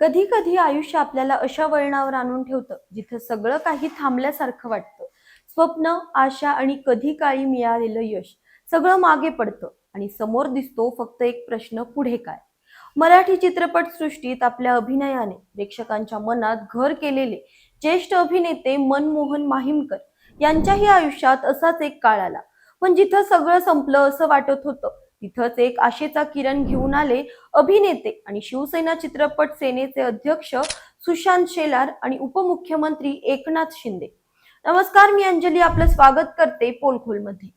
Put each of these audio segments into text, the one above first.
कधी कधी आयुष्य आपल्याला अशा वळणावर आणून ठेवतं जिथं सगळं काही थांबल्यासारखं वाटतं. स्वप्न आशा आणि कधी काळी मिळालेलं यश सगळं मागे पडतं आणि समोर दिसतो फक्त एक प्रश्न पुढे काय? मराठी चित्रपट सृष्टीत आपल्या अभिनयाने प्रेक्षकांच्या मनात घर केलेले ज्येष्ठ अभिनेते मनमोहन माहीमकर यांच्याही आयुष्यात असाच एक काळ आला. पण जिथं सगळं संपलं असं वाटत होतं तिथंच एक आशेचा किरण घेऊन आले अभिनेते आणि शिवसेना चित्रपट सेनेचे अध्यक्ष सुशांत शेलार आणि उपमुख्यमंत्री एकनाथ शिंदे. नमस्कार मी अंजली आपलं स्वागत करते पोलखोलमध्ये.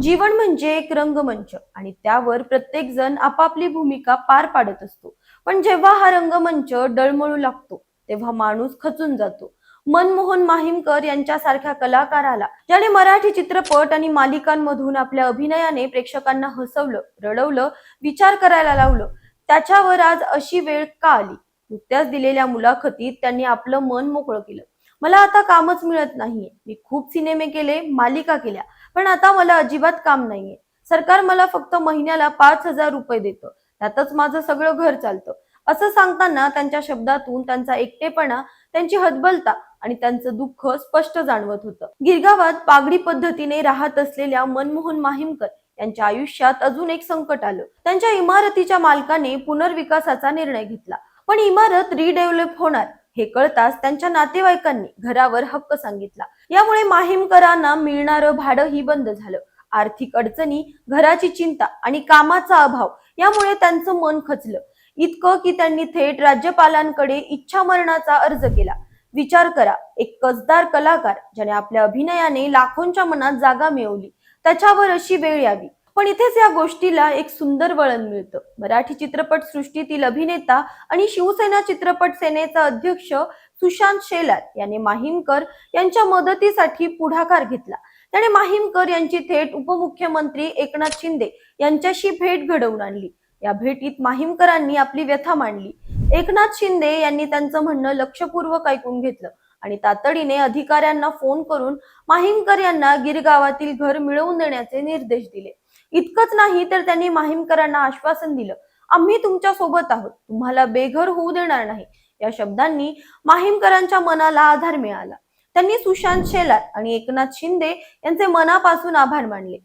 जीवन म्हणजे एक रंगमंच आणि त्यावर प्रत्येक जण आपापली भूमिका पार पाडत असतो. पण जेव्हा हा रंगमंच डळमळू लागतो तेव्हा माणूस खचून जातो. मनमोहन माहीमकर यांच्यासारख्या कलाकाराला ज्याने मराठी चित्रपट आणि मालिकांमधून आपल्या अभिनयाने प्रेक्षकांना हसवलं रडवलं विचार करायला लावलं त्याच्यावर आज अशी वेळ का आली? नुकत्याच दिलेल्या मुलाखतीत त्यांनी आपलं मन मोकळं केलं. मला आता कामच मिळत नाहीये. मी खूप सिनेमे केले मालिका केल्या पण आता मला अजिबात काम नाहीये. सरकार मला फक्त महिन्याला पाच हजार रुपये देतं. त्यातच माझं सगळं घर चालतं. असं सांगताना त्यांच्या शब्दातून त्यांचा एकटेपणा त्यांची हतबलता आणि त्यांचं दुःख स्पष्ट जाणवत होतं. गिरगावात पागडी पद्धतीने राहत असलेल्या मनमोहन माहीमकर यांच्या आयुष्यात अजून एक संकट आलं. त्यांच्या इमारतीच्या मालकाने पुनर्विकासाचा निर्णय घेतला. पण इमारत रिडेव्हलप होणार हे कळताच त्यांच्या नातेवाईकांनी घरावर हक्क सांगितला. यामुळे माहीमकरांना मिळणारं भाडंही बंद झालं. आर्थिक अडचणी घराची चिंता आणि कामाचा अभाव यामुळे त्यांचं मन खचलं. इतकं की त्यांनी थेट राज्यपालांकडे इच्छा मरणाचा अर्ज केला. विचार करा. एक कसदार कलाकार ज्याने आपल्या अभिनयाने लाखोंच्या मनात जागा मिळवली. त्याच्यावर अशी वेळ यावी. पण इथेच या गोष्टीला एक सुंदर वळण मिळतं. मराठी चित्रपट सृष्टीतील अभिनेता आणि शिवसेना चित्रपट सेनेचा अध्यक्ष सुशांत शेलार याने माहीमकर यांच्या मदतीसाठी पुढाकार घेतला. त्याने माहीमकर यांची थेट उपमुख्यमंत्री एकनाथ शिंदे यांच्याशी भेट घडवून आणली. या भेटीत माहीमकरांनी आपली व्यथा मांडली. एकनाथ शिंदे यांनी त्यांचं म्हणणं लक्षपूर्वक ऐकून घेतलं. आणि तातडीने अधिकाऱ्यांना फोन करून माहीमकर यांना गिरगावातील घर मिळवून देण्याचे निर्देश दिले. इतकंच नाही तर त्यांनी माहीमकरांना आश्वासन दिलं आम्ही तुमच्यासोबत आहोत. तुम्हाला बेघर होऊ देणार नाही. या शब्दांनी माहीमकरांच्या मनाला आधार मिळाला. त्यांनी सुशांत शेलार आणि एकनाथ शिंदे यांचे मनापासून आभार मानले.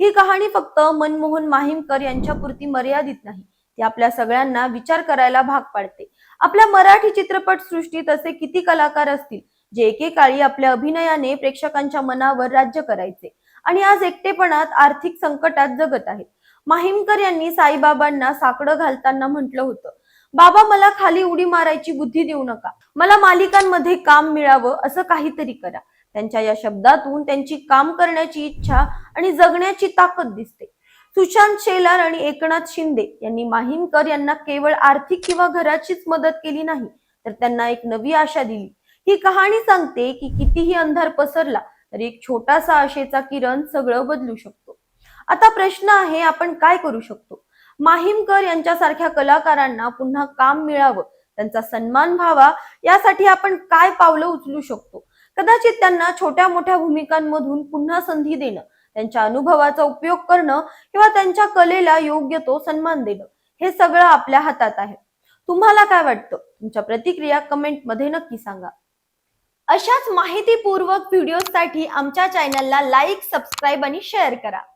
ही कहाणी फक्त मनमोहन माहीमकर यांच्यापुरती मर्यादित नाही ती आपल्या सगळ्यांना विचार करायला भाग पाडते. आपल्या मराठी चित्रपट सृष्टीत असे किती कलाकार असतील जे एकेकाळी आपल्या अभिनयाने प्रेक्षकांच्या मनावर राज्य करायचे आणि आज एकटेपणात आर्थिक संकटात जगत आहेत. माहीमकर यांनी साईबाबांना साकडं घालताना म्हटलं होतं बाबा मला खाली उडी मारायची बुद्धी देऊ नका. मला मालिकांमध्ये काम मिळावं असं काहीतरी करा. त्यांच्या या शब्दातून त्यांची काम करण्याची इच्छा आणि जगण्याची ताकद दिसते. सुशांत शेलार आणि एकनाथ शिंदे यांनी माहीमकर यांना केवळ आर्थिक किंवा घराचीच मदत केली नाही तर त्यांना एक नवी आशा दिली. ही कहाणी सांगते की कितीही अंधार पसरला तरी एक छोटासा आशेचा किरण सगळं बदलू शकतो. आता प्रश्न आहे आपण काय करू शकतो? माहीमकर यांच्यासारख्या कलाकारांना पुन्हा काम मिळावं त्यांचा सन्मान व्हावा यासाठी आपण काय पावलं उचलू शकतो? कदाचित त्यांना छोट्या मोठ्या भूमिकांमधून पुन्हा संधी देणं त्यांच्या अनुभवाचा उपयोग करणं किंवा त्यांच्या कलेला योग्य तो सन्मान देणं हे सगळं आपल्या हातात आहे. तुम्हाला काय वाटतं? तुमच्या प्रतिक्रिया कमेंटमध्ये नक्की सांगा. अशाच माहितीपूर्वक व्हिडिओसाठी आमच्या चॅनलला लाईक सबस्क्राईब आणि शेअर करा.